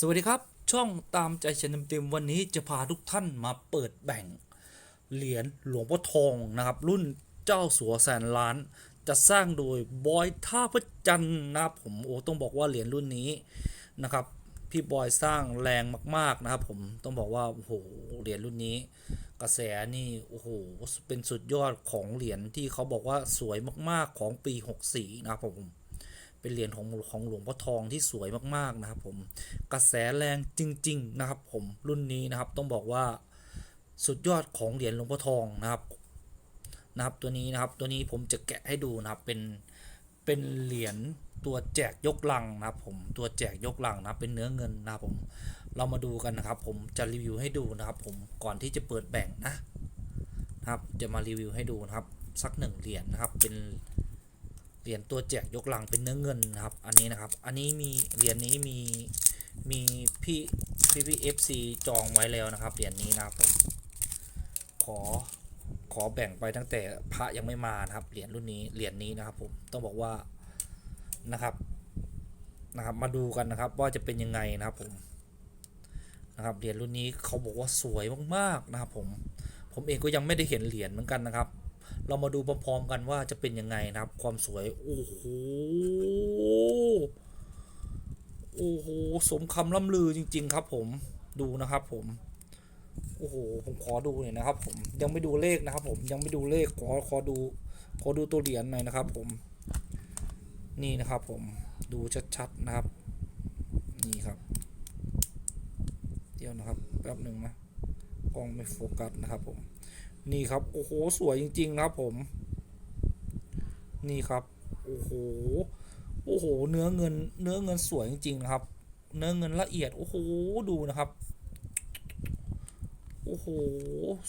สวัสดีครับ ช่องตามใจฉันเต็มๆวันนี้จะพาทุกท่านมาเปิดแบ่ง เหรียญหลวงพ่อทองนะครับ รุ่นเจ้าสัวแสนล้าน จะสร้างโดยบอยท่าพระจันทร์นะครับผมโอ้ต้องบอกว่าเหรียญรุ่นนี้นะครับ พี่บอยสร้างแรงมาก ๆนะครับ ผมต้องบอกว่าโอ้โหเหรียญรุ่นนี้ กระแสนี่โอ้โหเป็นสุดยอดของเหรียญที่เขาบอกว่าสวยมากๆของปี 64 นะครับผม เป็นเหรียญของของหลวงพ่อทองที่สวยมากๆนะครับผมกระแสแรงจริง ๆ นะครับ ผมรุ่นนี้นะครับต้องบอกว่าสุดยอดของเหรียญหลวงพ่อทองนะครับนะครับตัวนี้นะครับตัวนี้ผมจะแกะให้ดูนะครับเป็นเป็นเหรียญตัวแจกยกลังนะครับผมตัวแจกยกลังนะเป็นเนื้อเงินนะครับผมเรามาดูกันนะครับ ผมจะรีวิวให้ดูนะครับผมก่อนที่จะเปิดแบ่งนะนะครับจะมารีวิวให้ดูนะครับสักหนึ่งเหรียญนะครับเป็น เหรียญตัวแจกยกหลังเป็นเนื้อเงินนะครับ อันนี้นะครับ อันนี้มีเหรียญนี้มีมีพี่พี่พี่เอฟซีจองไว้แล้วนะครับเหรียญนี้นะครับผมขอขอแบ่งไปตั้งแต่พระยังไม่มานะครับเหรียญรุ่นนี้เหรียญนี้นะครับ ผมต้องบอกว่านะครับนะครับ มาดูกันนะครับว่าจะเป็นยังไงนะครับผมนะครับเหรียญรุ่นนี้เขาบอกว่าสวยมากๆนะครับผมผมเองก็ยังไม่ได้เห็นเหรียญเหมือนกันนะครับ เรามาดูพร้อมๆกันว่าจะเป็นยังไงนะครับ ความสวย โอ้โห โอ้โห สมคำล่ำลือจริง ๆ ครับ ผม ดูนะครับ ผม โอ้โห ผมขอดูหน่อยนะครับ ผม ยังไม่ดูเลขนะครับ ผม ยังไม่ดูเลข ขอ ขอดู ขอดูตัวเหรียญหน่อยนะครับ ผม นี่นะครับ ผม ดูชัดๆนะครับ นี่ครับ เดี๋ยวนะครับ แป๊บหนึ่งนะกล้องไม่โฟกัสนะครับผม นี่ครับ โอ้โห สวยจริงๆนะครับผม นี่ครับ โอ้โห โอ้โห เนื้อเงิน เนื้อเงินสวยจริง ๆ นะครับ เนื้อเงินละเอียด โอ้โห ดูนะครับ โอ้โห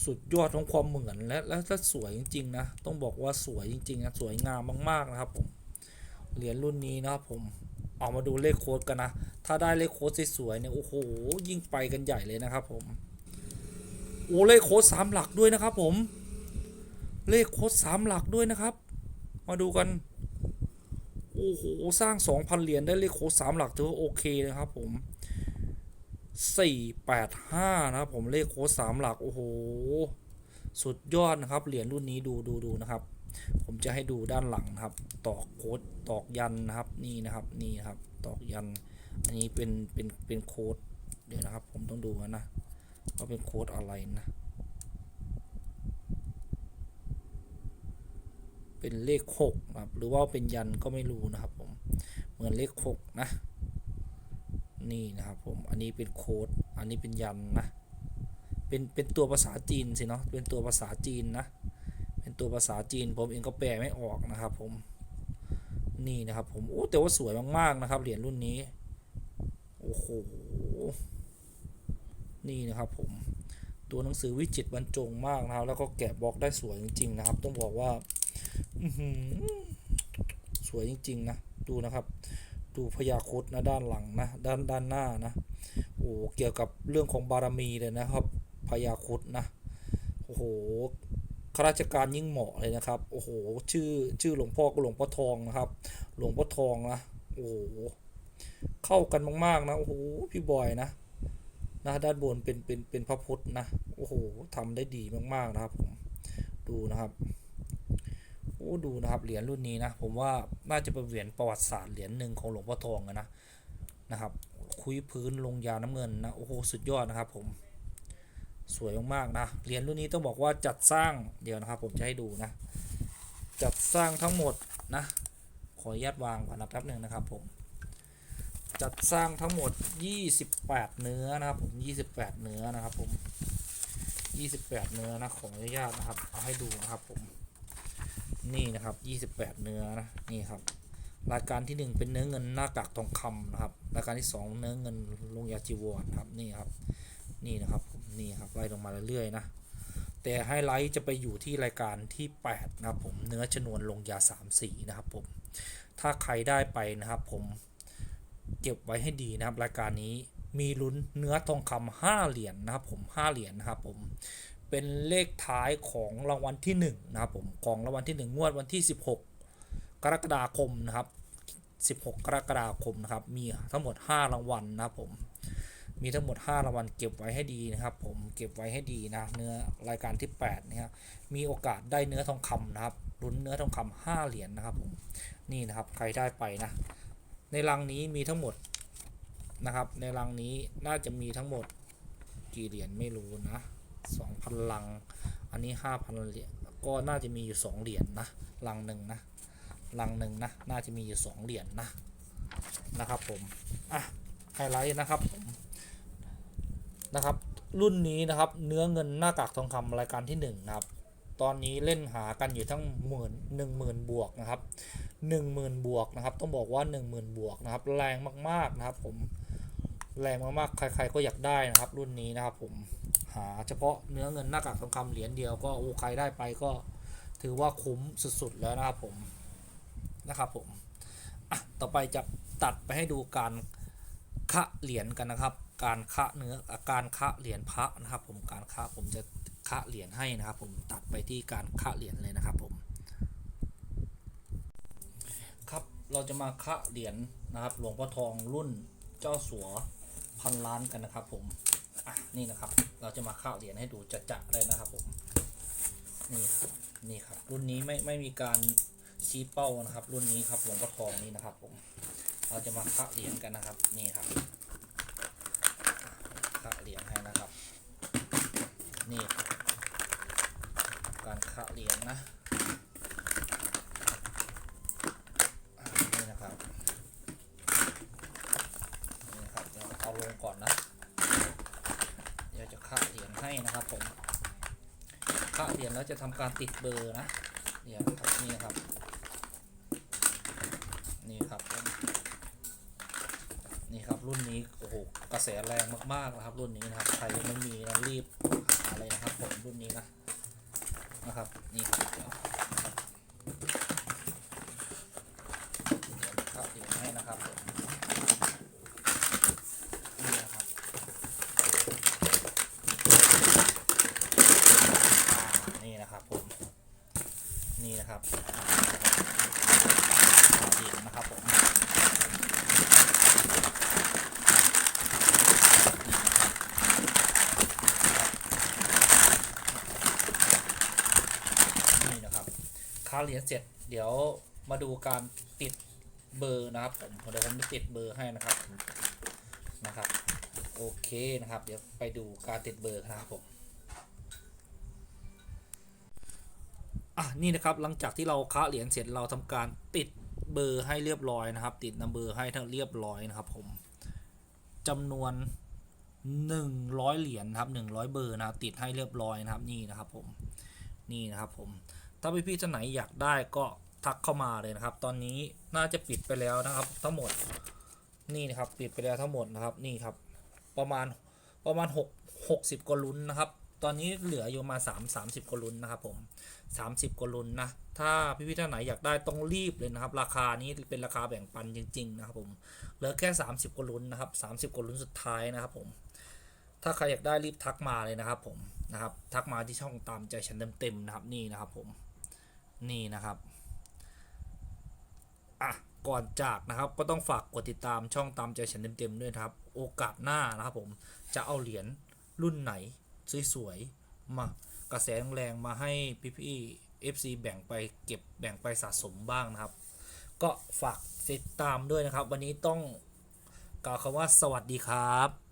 สุดยอดของความเหมือนและและถ้าสวยจริง ๆ นะ ต้องบอกว่าสวยจริงๆนะสวยงามมาก ๆ นะครับผม เหรียญรุ่นนี้นะครับผมเอามาดูเลขโค้ดกันนะ ถ้าได้เลขโค้ดสวยๆเนี่ย โอ้โห ยิ่งไปกันใหญ่เลยนะครับผม โอ้เลขโค้ดสามหลักด้วยนะครับ ผม เลขโค้ดสามหลักด้วยนะครับ มาดูกันโอ้โหสร้าง2,000เหรียญได้เลขโค้ดสามหลักถือว่าโอเคนะครับผม485นะครับผมเลขโค้ดสามหลักโอ้โหสุดยอดนะครับเหรียญรุ่นนี้ดูดูดูนะครับ ผมจะให้ดูด้านหลังนะครับ ตอกโค้ดตอกยันนะครับนี่นะครับนี่ครับ ตอกยัน อันนี้เป็นเป็นเป็นโค้ดเดี๋ยวนะครับ ผมต้องดูนะ ว่าเป็นโค้ดอะไรนะ เป็นเลขหกนะครับ หรือว่าเป็นยันก็ไม่รู้นะครับผม เหมือนเลขหกนะ นี่นะครับผม อันนี้เป็นโค้ด อันนี้เป็นยันนะ เป็น เป็นตัวภาษาจีนสิเนาะ เป็นตัวภาษาจีนนะ เป็นตัวภาษาจีนผมเองก็แปลไม่ออกนะครับผม นี่นะครับผม โอ้แต่ว่าสวยมากๆนะครับเหรียญรุ่นนี้ โอ้โห นี่นะครับผมตัวหนังสือวิจิตบรรจงมากนะครับ แล้วก็แกะบล็อกได้สวยจริง ๆ นะครับ ต้องบอกว่าสวยจริง ๆ นะ ดูนะครับ ดูพยาครุดนะด้านหลังนะด้านด้านหน้านะโอ้เกี่ยวกับเรื่องของบารมีเลยนะครับพยาครุดนะโอ้โหข้าราชการยิ่งเหมาะเลยนะครับโอ้โหชื่อชื่อหลวงพ่อก็หลวงพ่อทองนะครับ หลวงพ่อทองนะโอ้โหเข้ากันมากๆนะโอ้โหพี่บอยนะ นะด้านบนเป็นเป็นเป็นพระพุทธนะโอ้โหทำได้ดีมากๆนะครับผมดูนะครับโอ้ดูนะครับเหรียญรุ่นนี้นะผมว่าน่าจะเป็นเหรียญประวัติศาสตร์เหรียญหนึ่งของหลวงพ่อทองนะนะครับ คุยพื้นลงยาน้ำเงินนะโอ้โหสุดยอดนะครับผมสวยมากๆนะเหรียญรุ่นนี้ต้องบอกว่าจัดสร้างเดี๋ยวนะครับ ผมจะให้ดูนะจัดสร้างทั้งหมดนะขออนุญาตวางก่อนนะแป๊บหนึ่งนะครับผม จัดสร้างทั้งหมด 28 เนื้อนะครับ ผม 28 เนื้อนะครับ ผม 28 เนื้อนะขออนุญาตนะครับ เอาให้ดูนะครับ ผม นี่นะครับ 28 เนื้อนะ นี่ครับ รายการที่ 1 เป็นเนื้อเงินหน้ากากทองคำนะครับ รายการที่ 2 เนื้อเงินลงยาจีวรครับ นี่ครับ นี่นะครับ ผม นี่ครับ ไล่ลงมาเรื่อยๆนะ แต่ไฮไลท์จะไปอยู่ที่รายการที่ 8 นะครับ ผม เนื้อชนวนลงยา 3 สีนะครับ ผม ถ้าใครได้ไปนะครับ ผม เก็บไว้ให้ดีนะครับ รายการนี้มีลุ้นเนื้อทองคำห้าเหรียญนะครับผมห้าเหรียญนะครับผมเป็นเลขท้ายของรางวัลที่หนึ่งนะครับผมของรางวัลที่หนึ่งงวดวันที่ 16 กรกฎาคมนะครับ 16 กรกฎาคมนะครับ มีทั้งหมด 5 รางวัลนะครับผมมีทั้งหมด 5 รางวัลเก็บไว้ให้ดีนะครับ ผมเก็บไว้ให้ดีนะเนื้อรายการที่8เนี่ยครับมีโอกาสได้เนื้อทองคำนะครับลุ้นเนื้อทองคำ5เหรียญนะครับผมนี่นะครับใครได้ไปนะ ในรังนี้มีทั้งหมดนะครับ ในรังนี้น่าจะมีทั้งหมดกี่เหรียญไม่รู้นะ2,000ลัง อันนี้5,000เหรียญก็น่าจะมีอยู่2เหรียญนะลังหนึ่งนะลังหนึ่งนะน่าจะมีอยู่2เหรียญนะนะครับผมอะไฮไลท์นะครับผมนะครับ รุ่นนี้นะครับ เนื้อเงินหน้ากากทองคำรายการที่1นะครับ ตอนนี้เล่นหากันอยู่ทั้งหมื่นหนึ่งหมื่นบวกนะครับหนึ่งหมื่นบวกนะครับ ต้องบอกว่าหนึ่งหมื่นบวกนะครับ แรงมากๆนะครับ ผมแรงมากๆ ใคร ๆ ก็อยากได้นะครับ รุ่นนี้นะครับ ผมหาเฉพาะเนื้อเงินหน้ากากทองคำเหรียญเดียวก็โอ้ใครได้ไปก็ถือว่าคุ้มสุดๆแล้วนะครับผมนะครับผมอะต่อไปจะตัดไปให้ดูการคะเหรียญกันนะครับ การคะเนื้อการคะเหรียญพระนะครับ ผมการคะผมจะ คะเหรียญให้นะครับ ผมตัดไปที่การคะเหรียญเลยนะครับผมครับเราจะมาคะเหรียญนะครับ หลวงพ่อทองรุ่นเจ้าสัวพันล้านกันนะครับ ผมอะนี่นะครับ เราจะมาคะเหรียญให้ดูจะจะๆเลยนะครับ ผมนี่ครับนี่ครับรุ่นนี้ไม่ไม่มีการชี้เป้านะครับ รุ่นนี้ครับหลวงพ่อทองนี่นะครับ ผม เราจะมาคะเหรียญกันนะครับ นี่ครับคะเหรียญให้นะครับ นี่ครับ การคะเหรียญนะอ่านี่นะครับ นี่นะครับ เดี๋ยวเอาลงก่อนนะ เดี๋ยวจะคะเหรียญ ให้นะครับผมคะเหรียญแล้วจะทำการติดเบอร์นะเนี่ยครับนี่นะครับ นี่ครับนี่ครับรุ่นนี้โอ้โหกระแสแรงมากๆนะครับ รุ่นนี้นะครับใครยังไม่มีนะรีบหาเลยนะครับผมรุ่นนี้นะนะครับนี่ครับเดี๋ยวนะครับเดี๋ยวเข้าเดี๋ยวให้นะครับผมนี่นะครับอ่านี่นะครับผม นี่นะครับเห็นนะครับผมนี่นะครับค่าเหรียญเสร็จเดี๋ยวมาดูการติดเบอร์นะครับผมเดี๋ยวผมติดเบอร์ให้นะครับนะครับ โอเคนะครับ เดี๋ยวไปดูการติดเบอร์นะครับผม อะนี่นะครับหลังจากที่เราค้าเหรียญเสร็จเราทำการติดเบอร์ให้เรียบร้อยนะครับ ติดนัมเบอร์ให้ทั้งเรียบร้อยนะครับ ผมจำนวน 100 เหรียญนะครับ100 เบอร์นะครับติดให้เรียบร้อยนะครับนี่นะครับผมนี่นะครับผมถ้าพี่พี่ๆท่านไหนอยากได้ก็ทักเข้ามาเลยนะครับ ตอนนี้น่าจะปิดไปแล้วนะครับ ทั้งหมดนี่นะครับปิดไปแล้วทั้งหมดนะครับนี่ครับ ประมาณประมาณ6 60กว่าลุ้นนะครับ ตอนนี้เหลืออยู่มา 3 30กว่าลุ้นนะครับผม 30กว่าลุ้นนะ ถ้าพี่พี่ๆท่านไหนอยากได้ต้องรีบเลยนะครับ ราคานี้เป็นราคาแบ่งปันจริง ๆ นะครับผม เหลือแค่ 30กว่าลุ้นนะครับ 30กว่าลุ้นสุดท้ายนะครับผม ถ้าใครอยากได้รีบทักมาเลยนะครับผมนะครับ ทักมาที่ช่องตามใจฉันเต็มๆนะครับนี่นะครับผม นี่นะครับ อะก่อนจากนะครับก็ต้องฝากกดติดตามช่องตามใจฉันเต็มๆด้วยครับ โอกาสหน้านะครับผมจะเอาเหรียญรุ่นไหน สวยๆมากระแสแรงๆมาให้พี่ๆ FC แบ่งไปเก็บแบ่งไปสะสมบ้างนะครับ ก็ฝากติดตามด้วยนะครับ วันนี้ต้องกล่าวคำว่าสวัสดีครับ